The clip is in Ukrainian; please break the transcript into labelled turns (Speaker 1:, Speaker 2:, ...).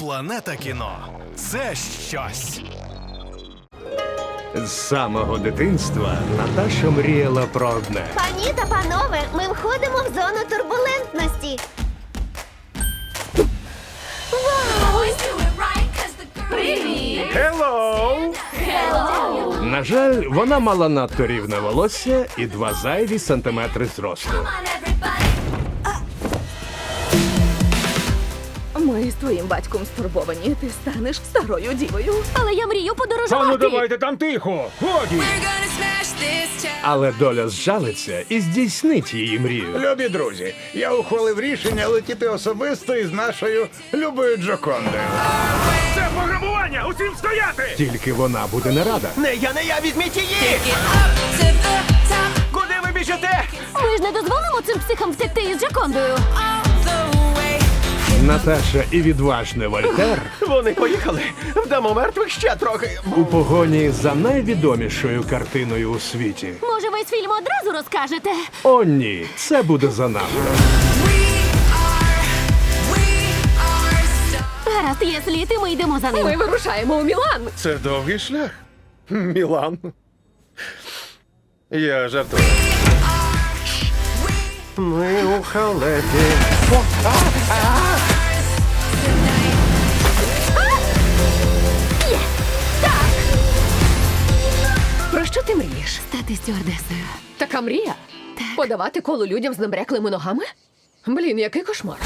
Speaker 1: Планета кіно це щось.
Speaker 2: З самого дитинства Наташа мріяла про одне.
Speaker 3: Пані та панове, ми входимо в зону турбулентності.
Speaker 2: Hello! На жаль, вона мала надто рівне волосся і два зайві сантиметри зросту.
Speaker 4: Ми з твоїм батьком стурбовані. Ти станеш старою дівою.
Speaker 5: Але я мрію подорожувати.
Speaker 2: там тихо! Годі! Але доля зжалиться і здійснить її мрію.
Speaker 6: Любі друзі, я ухвалив рішення летіти особисто із нашою любою Джокондою.
Speaker 2: Це пограбування! Усім стояти! Тільки вона буде не рада.
Speaker 1: Не я, не я, візьміть її! Куди ви біжите?
Speaker 5: Ми ж не дозволимо цим психам втекти із Джакондою.
Speaker 2: Наташа і відважний Вольтер
Speaker 1: Вони поїхали. Вдамо мертвих ще трохи.
Speaker 2: у погоні за найвідомішою картиною у світі.
Speaker 5: Може, весь фільм одразу розкажете?
Speaker 2: О, ні, це буде занадто.
Speaker 5: Гаразд, є слід, і ми йдемо за
Speaker 4: Ми
Speaker 5: ним.
Speaker 4: вирушаємо у Мілан.
Speaker 7: Це довгий шлях. Мілан. Я жартую. Ми у халепі.
Speaker 4: Про мрієш?
Speaker 5: Стати стюардесою.
Speaker 4: Така мрія? Подавати коло людям з набряклими ногами? Блін, який кошмар.